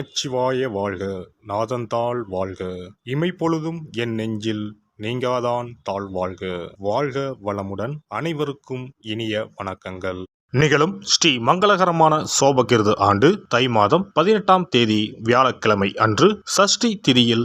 நமச்சிவாய வாழ்க நாதந்தாள் வாழ்க. இமைப்பொழுதும் என் நெஞ்சில் நீங்காதான் தாழ் வாழ்க. வாழ்க வளமுடன் அனைவருக்கும் இனிய வணக்கங்கள். நிகழும் ஸ்ரீ மங்களகரமான சோபகிருது ஆண்டு தை மாதம் பதினெட்டாம் தேதி வியாழக்கிழமை அன்று சஷ்டி திதியில்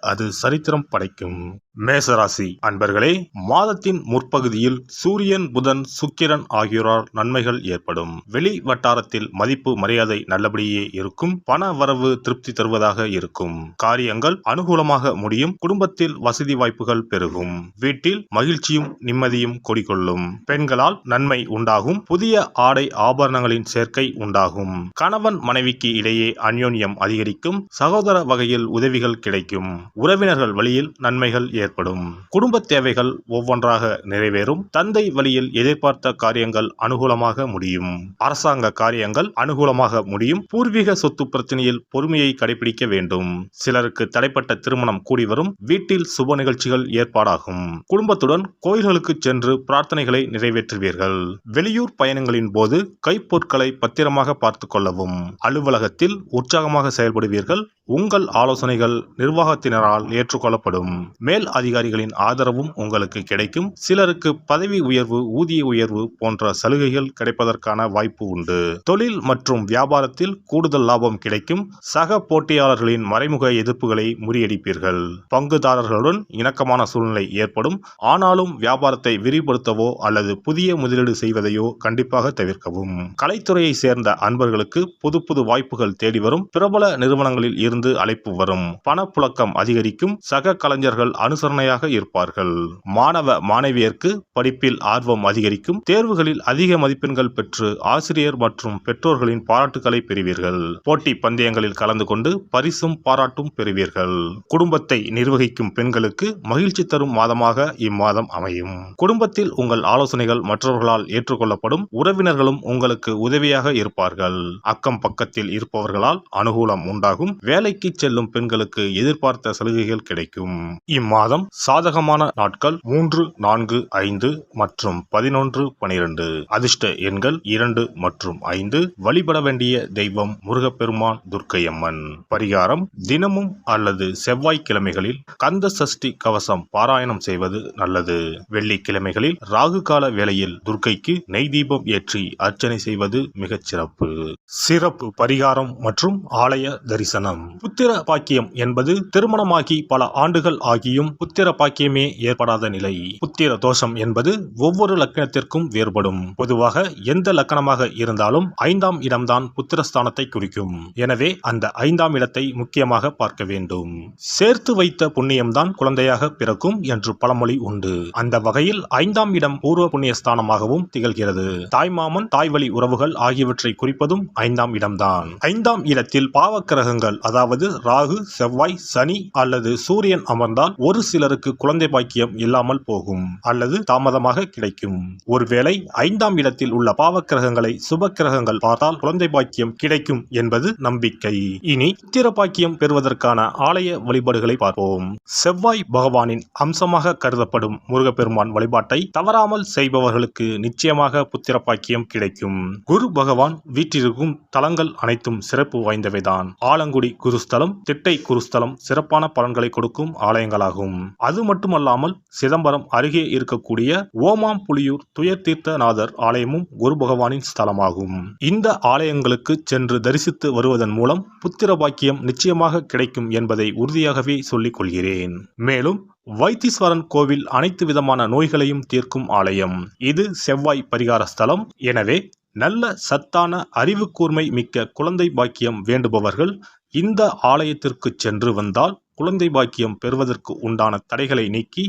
அது சரித்திரம் படைக்கும். மேசராசி அன்பர்களே மாதத்தின் முற்பகுதியில் சூரியன் புதன் சுக்கிரன் ஆகியோரால் நன்மைகள் ஏற்படும். வெளி வட்டாரத்தில் மதிப்பு மரியாதை நல்லபடியே இருக்கும். பண வரவு திருப்தி தருவதாக இருக்கும். காரியங்கள் அனுகூலமாக முடியும். குடும்பத்தில் வசதி வாய்ப்புகள் பெருகும். வீட்டில் மகிழ்ச்சியும் நிம்மதியும் கொடிகொள்ளும். பெண்களால் நன்மை உண்டாகும். புதிய ஆடை ஆபரணங்களின் சேர்க்கை உண்டாகும். கணவன் மனைவிக்கு இடையே அந்யோன்யம் அதிகரிக்கும். சகோதர வகையில் உதவிகள் கிடைக்கும். உறவினர்கள் வழியில் நன்மைகள் ஏற்படும். குடும்ப தேவைகள் ஒவ்வொன்றாக நிறைவேறும். தந்தை வழியில் எதிர்பார்த்த காரியங்கள் அனுகூலமாக முடியும். அரசாங்க காரியங்கள் அனுகூலமாக முடியும். பூர்வீக சொத்து பிரச்சனையில் பொறுமையை கடைபிடிக்க வேண்டும். சிலருக்கு தடைப்பட்ட திருமணம் கூடி வரும். வீட்டில் சுப நிகழ்ச்சிகள் ஏற்பாடாகும். குடும்பத்துடன் கோயில்களுக்கு சென்று பிரார்த்தனைகளை நிறைவேற்றுவீர்கள். வெளியூர் பயணங்களின் போது கைப்பொருட்களை பத்திரமாக பார்த்துக் கொள்ளவும். அலுவலகத்தில் உற்சாகமாக செயல்படுவீர்கள். உங்கள் ஆலோசனைகள் நிர்வாகத்தினரால் ஏற்றுக்கொள்ளப்படும். மேல் அதிகாரிகளின் ஆதரவும் உங்களுக்கு கிடைக்கும். சிலருக்கு பதவி உயர்வு ஊதிய உயர்வு போன்ற சலுகைகள் கிடைப்பதற்கான வாய்ப்பு உண்டு. தொழில் மற்றும் வியாபாரத்தில் கூடுதல் லாபம் கிடைக்கும். சக போட்டியாளர்களின் மறைமுக எதிர்ப்புகளை முறியடிப்பீர்கள். பங்குதாரர்களுடன் இணக்கமான சூழ்நிலை ஏற்படும். ஆனாலும் வியாபாரத்தை விரிவுபடுத்தவோ அல்லது புதிய முதலீடு செய்வதையோ கண்டிப்பாக தவிர்க்கவும். கலைத்துறையை சேர்ந்த அன்பர்களுக்கு புது புது வாய்ப்புகள் தேடி வரும். பிரபல நிறுவனங்களில் இருந்து அழைப்பு வரும். பணப்புழக்கம் அதிகரிக்கும். சக கலைஞர்கள் அனுசரணையாக இருப்பார்கள். மாணவ மாணவியருக்கு படிப்பில் ஆர்வம் அதிகரிக்கும். தேர்வுகளில் அதிக மதிப்பெண்கள் பெற்று ஆசிரியர் மற்றும் பெற்றோர்களின் பாராட்டுகளை பெறுவீர்கள். போட்டி பந்தயங்களில் கலந்து கொண்டு பரிசும் பாராட்டும் பெறுவீர்கள். குடும்பத்தை நிர்வகிக்கும் பெண்களுக்கு மகிழ்ச்சி தரும் மாதமாக இம்மாதம் அமையும். குடும்பத்தில் உங்கள் ஆலோசனைகள் மற்றவர்களால் ஏற்றுக்கொள்ளப்படும். உறவினர்களும் உங்களுக்கு உதவியாக இருப்பார்கள். அக்கம் பக்கத்தில் இருப்பவர்களால் அனுகூலம் உண்டாகும். வேலைக்கு செல்லும் பெண்களுக்கு எதிர்பார்த்த சலுகைகள் கிடைக்கும். இம்மாதம் சாதகமான நாட்கள் மூன்று நான்கு ஐந்து மற்றும் பதினொன்று பனிரெண்டு. அதிர்ஷ்ட எண்கள் இரண்டு மற்றும் ஐந்து. வழிபட வேண்டிய தெய்வம் முருகப்பெருமான் துர்க்கையம்மன். பரிகாரம் தினமும் அல்லது செவ்வாய்க்கிழமைகளில் கந்த சஷ்டி கவசம் பாராயணம் செய்வது நல்லது. வெள்ளிக்கிழமைகளில் ராகு கால வேளையில் துர்க்கைக்கு நெய் தீபம் ஏற்றி அர்ச்சனை செய்வது மிகச் சிறப்பு. சிறப்பு பரிகாரம் மற்றும் ஆலய தரிசனம். புத்திர பாக்கியம் என்பது திருமணமாகி பல ஆண்டுகள் ஆகியும் புத்திர பாக்கியமே ஏற்படாத நிலை. புத்திர தோஷம் என்பது ஒவ்வொரு லக்கணத்திற்கும் வேறுபடும். பொதுவாக எந்த லக்கணமாக இருந்தாலும் ஐந்தாம் இடம்தான் புத்திரஸ்தானத்தை குறிக்கும். எனவே அந்த ஐந்தாம் இடத்தை முக்கியமாக பார்க்க வேண்டும். சேர்த்து வைத்த புண்ணியம்தான் குழந்தையாக பிறக்கும் என்று பழமொழி உண்டு. அந்த வகையில் ஐந்தாம் இடம் பூர்வ புண்ணியஸ்தானமாகவும் திகழ்கிறது. தாய்மாமன் தாய்வழி உறவுகள் ஆகியவற்றை குறிப்பதும் ஐந்தாம் இடம்தான். ஐந்தாம் இடத்தில் பாவக்கிரகங்கள் அதாவது ராகு செவ்வாய் சனி அல்லது சூரியன் அமர்ந்தால் ஒரு சிலருக்கு குழந்தை பாக்கியம் இல்லாமல் போகும் அல்லது தாமதமாக கிடைக்கும். ஒருவேளை ஐந்தாம் இடத்தில் உள்ள பாவக்கிரகங்களை சுப கிரகங்கள் பார்த்தால் குழந்தை பாக்கியம் கிடைக்கும் என்பது நம்பிக்கை. இனி புத்திர பாக்கியம் பெறுவதற்கான ஆலய வழிபாடுகளை பார்ப்போம். செவ்வாய் பகவானின் அம்சமாக கருதப்படும் முருகப்பெருமான் வழிபாட்டை தவறாமல் செய்பவர்களுக்கு நிச்சயமாக புத்திர பாக்கியம் கிடைக்கும். குரு பகவான் வீற்றிருக்கும் தலங்கள் அனைத்தும் சிறப்பு வாய்ந்தவைதான். ஆலங்குடி குருஸ்தலம் திட்டை குருஸ்தலம் சிறப்பான பலன்களை கொடுக்கும் ஆலயங்களாகும். அது மட்டுமல்லாமல் சிதம்பரம் அருகே இருக்கக்கூடிய ஓமாம் புலியூர் துயர்த்தீர்த்தநாதர் ஆலயமும் குரு பகவானின் ஸ்தலமாகும். இந்த ஆலயங்களுக்கு சென்று தரிசித்து வருவதன் மூலம் புத்திர பாக்கியம் நிச்சயமாக கிடைக்கும் என்பதை உறுதியாகவே சொல்லிக் கொள்கிறேன். மேலும் வைத்தீஸ்வரன் கோவில் அனைத்து விதமான நோய்களையும் தீர்க்கும் ஆலயம். இது செவ்வாய் பரிகார ஸ்தலம். எனவே நல்ல சத்தான அறிவு கூர்மை மிக்க குழந்தை பாக்கியம் வேண்டுபவர்கள் இந்த ஆலயத்திற்கு சென்று வந்தால் குழந்தை பாக்கியம் பெறுவதற்கு உண்டான தடைகளை நீக்கி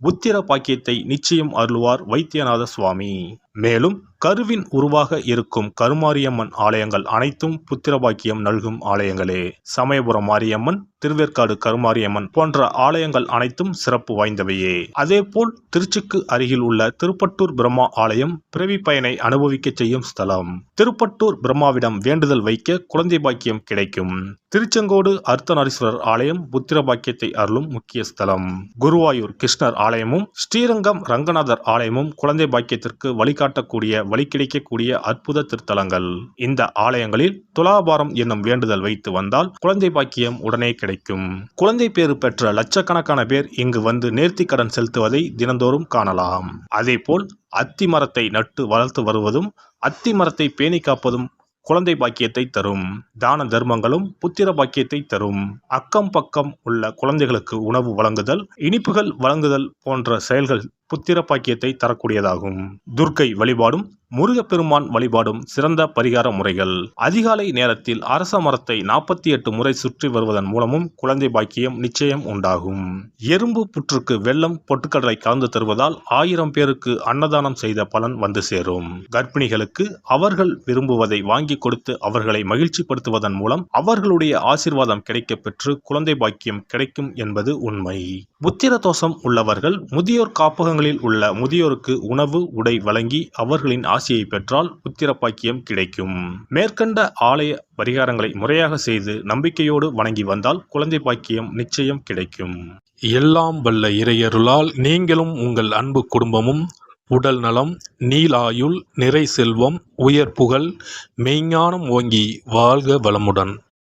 புத்திர பாக்கியத்தை நிச்சயம் அருள்வார் வைத்தியநாத சுவாமி. மேலும் கருவின் உருவாக இருக்கும் கருமாரியம்மன் ஆலயங்கள் அனைத்தும் புத்திர பாக்கியம் நல்கும் ஆலயங்களே. சமயபுரம் மாரியம்மன் திருவேற்காடு கருமாரியம்மன் போன்ற ஆலயங்கள் அனைத்தும் சிறப்பு வாய்ந்தவையே. அதேபோல் திருச்சிக்கு அருகில் உள்ள திருப்பட்டூர் பிரம்மா ஆலயம் பிறவி பயனை அனுபவிக்க செய்யும் ஸ்தலம். திருப்பட்டூர் பிரம்மாவிடம் வேண்டுதல் வைக்க குழந்தை பாக்கியம் கிடைக்கும். திருச்செங்கோடு அர்த்தநாரீஸ்வரர் ஆலயம் புத்திர பாக்கியத்தை அருளும் முக்கிய ஸ்தலம். குருவாயூர் கிருஷ்ணர் ஆலயமும் ஸ்ரீரங்கம் ரங்கநாதர் ஆலயமும் குழந்தை பாக்கியத்திற்கு வழிகாட்டக்கூடிய வழி கிடைக்கக்கூடிய அற்புத திருத்தலங்கள். இந்த ஆலயங்களில் துலாபாரம் என்னும் வேண்டுதல் வைத்து வந்தால் குழந்தை பாக்கியம் உடனே கிடைக்கும் கிடைக்கும். குழந்தை பேறு பெற்ற லட்சக்கணக்கான பேர் இங்கு வந்து நேர்த்தி கடன் செலுத்துவதை தினந்தோறும் காணலாம். அதேபோல் அத்தி மரத்தை நட்டு வளர்த்து வருவதும் அத்தி மரத்தை பேணி காப்பதும் குழந்தை பாக்கியத்தை தரும். தான தர்மங்களும் புத்திர பாக்கியத்தை தரும். அக்கம் பக்கம் உள்ள குழந்தைகளுக்கு உணவு வழங்குதல் இனிப்புகள் வழங்குதல் போன்ற செயல்கள் புத்திர பாக்கியத்தை தரக்கூடியதாகும். துர்க்கை வழிபாடும் முருகப்பெருமான் வழிபாடும் சிறந்த பரிகார முறைகள். அதிகாலை நேரத்தில் அரச மரத்தை நாற்பத்தி எட்டு முறை சுற்றி வருவதன் மூலமும் குழந்தை பாக்கியம் நிச்சயம் உண்டாகும். எறும்பு புற்றுக்கு வெள்ளம் பொட்டுக்கடலை கலந்து தருவதால் ஆயிரம் பேருக்கு அன்னதானம் செய்த பலன் வந்து சேரும். கர்ப்பிணிகளுக்கு அவர்கள் விரும்புவதை வாங்கி கொடுத்து அவர்களை மகிழ்ச்சிப்படுத்துவதன் மூலம் அவர்களுடைய ஆசீர்வாதம் கிடைக்கப் பெற்று குழந்தை பாக்கியம் கிடைக்கும் என்பது உண்மை. புத்திர தோஷம் உள்ளவர்கள் முதியோர் காப்பகங்களில் உள்ள முதியோருக்கு உணவு உடை வழங்கி அவர்களின் ஆசியை பெற்றால் புத்திர பாக்கியம் கிடைக்கும். மேற்கண்ட ஆலய பரிகாரங்களை முறையாக செய்து நம்பிக்கையோடு வணங்கி வந்தால் குழந்தை பாக்கியம் நிச்சயம் கிடைக்கும். எல்லாம் வல்ல இறையருளால் நீங்களும் உங்கள் அன்பு குடும்பமும் உடல் நலம் நீலாயுள் நிறை செல்வம் உயர் புகழ் மெய்ஞானம் ஓங்கி வாழ்க வளமுடன்.